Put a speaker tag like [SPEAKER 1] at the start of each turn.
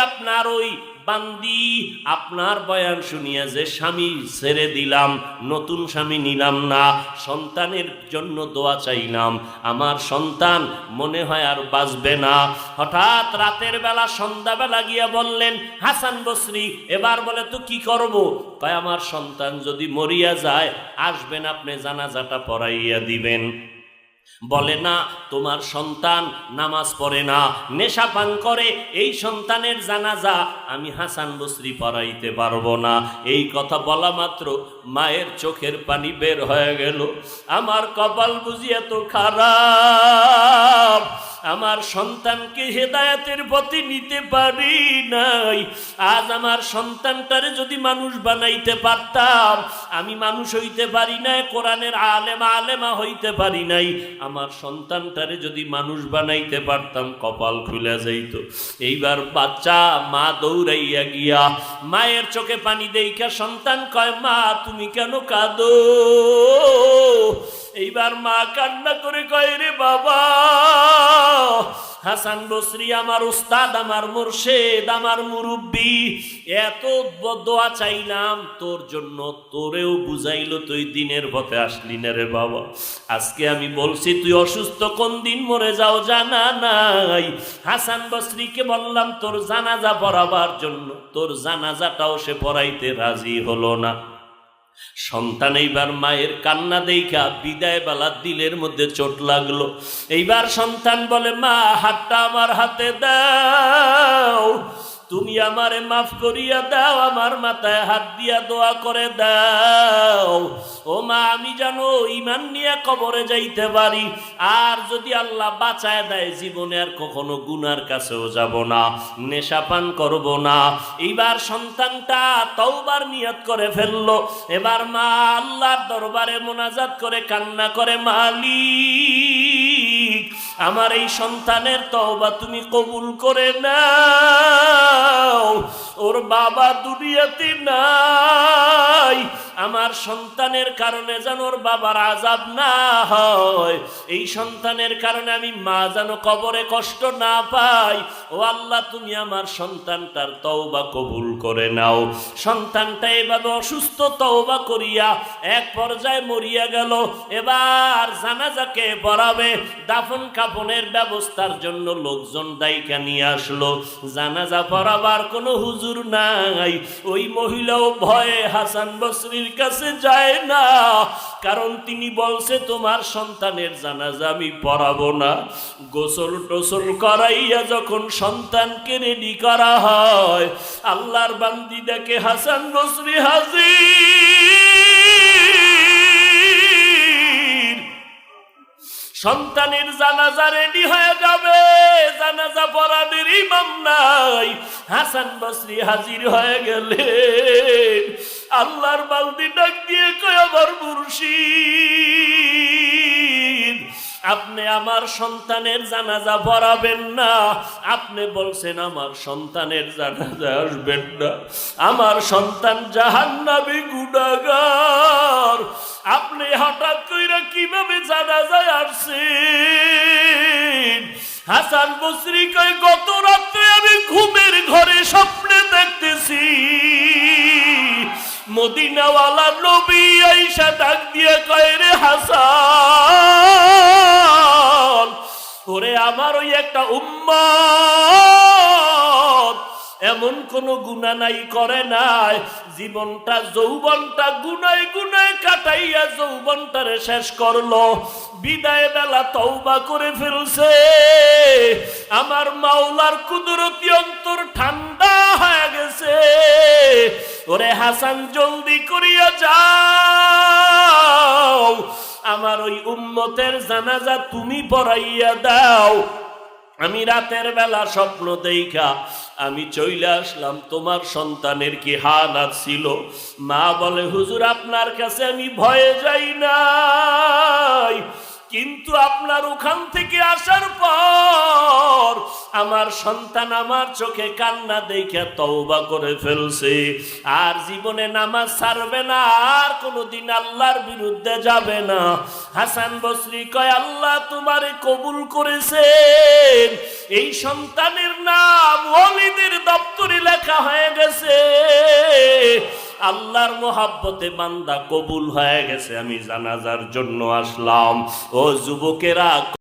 [SPEAKER 1] আপনার ওই বান্দি, আপনার বয়ান শুনিয়া যে স্বামী ছেড়ে দিলাম, নতুন স্বামী নিলাম না, সন্তানের জন্য দোয়া চাইলাম। আমার সন্তান মনে হয় আর বাঁচবে না। হঠাৎ রাতের বেলা, সন্ধ্যাবেলা গিয়া বললেন, হাসান বসরি, এবার বলে তো কি করব? তাই আমার সন্তান যদি মরিয়া যায়, আসবেন আপনি জানাজাটা পড়াইয়া দিবেন। বলে না, তোমার সন্তান নামাজ পড়ে না। নেশা পান করে, এই সন্তানের জানাজা আমি হাসান বসরি পড়াইতে পারব না। এই কথা বলা মাত্র মায়ের চোখের পানি বের হয়ে গেল। আমার কপাল বুঝি এত খারাপ। আমার সন্তানকে হেদায়াতের পথে নিতে পারি নাই। আজ আমার সন্তানটারে যদি মানুষ বানাইতে পারতাম, আমি মানুষ হইতে পারি নাই, কোরআনের আলেমা আলেমা হইতে পারি নাই। আমার সন্তানটারে যদি মানুষ বানাইতে পারতাম, কপাল খুলে যাইত। এইবার বাচ্চা, মা দৌড়াইয়া গিয়া মায়ের চোখে পানি দেইখা সন্তান কয়, মা, তুমি কেন কাঁদো? এইবার মা কান্না করে কয় রে বাবা, হাসান বসরি আমার উস্তাদ, আমার মুর্শেদ, আমার মুরব্বী, এত দোয়া চাইলাম, তোর জন্য তোরেও বুঝাইলো তুই দিনের পথে আসলি না রে বাবা। আজকে আমি বলছি, তুই অসুস্থ কোন দিন মরে যাও জানা নাই। হাসান বসরিকে বললাম, তোর জানাজা পড়াবার জন্য, তোর জানাজাটাও সে পড়াইতে রাজি হলো না। সন্তান এইবার মায়ের কান্না দেখা বিদায় বেলা দিলের মধ্যে চোট লাগল। এইবার সন্তান বলে, মা, হাতটা আমার হাতে দাও। তুমি আমারে মাফ করিয়া দাও, আমার মাথায় হাত দিয়া দোয়া করে দাও। ও মা, আমি জানো ইমান নিয়ে কবরে যাইতে পারি, আর যদি আল্লাহ বাঁচায় দেয়, জীবনে আর কখনো গুনার কাছেও যাব না, নেশা পান করব না। এইবার সন্তানটা তওবার নিয়ত করে ফেলল। এবার মা আল্লাহর দরবারে মোনাজাত করে কান্না করে, মালিক আমার এই সন্তানের তওবা তুমি কবুল করে নাও। বাবা দুনিয়াতে নাই। আমার সন্তানের কারণে যেন ওর বাবার আজাব না হয়। এই সন্তানের কারণে আমি মা যেন কবরে কষ্ট না পাই। ও আল্লাহ, তুমি আমার সন্তানটার তওবা কবুল করে নাও। সন্তানটা এভাবে অসুস্থ তওবা করিয়া এক পর্যায়ে মরিয়া গেল। এবার জানাজাকে পড়াবে, দাফন কাপনের ব্যবস্থার জন্য লোকজন দায়িকা নিয়ে আসলো। জানাজা পড়াবার কোনো হুজুর নাই। ওই মহিলাও ভয়ে হাসান বসরির কাছে যায় না। কারণ তিনি বলছে, তোমার সন্তানের জানাজা আমি পড়াবো না। গোসল টোসল করাইয়া যখন সন্তানকে রেডি করা হয়, আল্লাহর বান্দিদাকে হাসান বসরি হাজির সন্তানের জানাজা রেডি হয়ে যাবে। জানাজা পড়ানোর ইমাম নাই। হাসান বসরি হাজির হয়ে গেলে আল্লাহর বালদি ডাক দিয়ে কয়, আমার মুর্শিদ। আপনি আমার সন্তানের জানাজা পড়াবেন না। আপনি বলছেন, আমার সন্তানের জানাজা আসবেন না। আমার সন্তান জাহান্নাবি গুণাগার আপনি হঠাৎ কইরা কীভাবে জানাজায় আসছেন? হাসান বসরি কয়, গত রাত্রে আমি ঘুমের ঘরে স্বপ্নে দেখতেছি। মদিনাওয়ালা নবী আইসা ডাক দিয়ে কয়, রে হাসান আমার ওই একটা উম্মত, এমন কোন গুণা নাই, করে নাই। জীবনটা, যৌবনটা গুনায় গুনায় কাটাইয়া যৌবনটারে শেষ করল। বিদায় বেলা তওবা করে ফেলছে। আমার মাওলার কুদরতি অন্তর ঠান্ডা হয়ে গেছে। ওরে হাসান, জলদি করিয়া যাও। আমার ওই উম্মতের জানাজা তুমি পড়াইয়া দাও। আমি রাতের বেলা স্বপ্ন দেখা, আমি চইলে আসলাম, তোমার সন্তানের কি হালাত ছিল? মা বলে, হুজুর, আপনার কাছে আমি ভয়ে যাই না কিন্তু আপনার ওখান থেকে আসার পর আমার সন্তান আমার চোখে কান্না দেখে তওবা করে ফেলছে। আর জীবনে নামাজ ছাড়বে না, আর কোনোদিন আল্লাহর বিরুদ্ধে যাবে না। হাসান বসরি কয়, আল্লাহ তোমারে কবুল করেছেন। এই সন্তানের নাম ওয়ালিদের দপ্তরে লেখা হয়ে গেছে। আল্লাহর মোহাব্বতে বান্দা কবুল হয়ে গেছে। আমি জানাজার জন্য আসলাম। ও যুবকেরা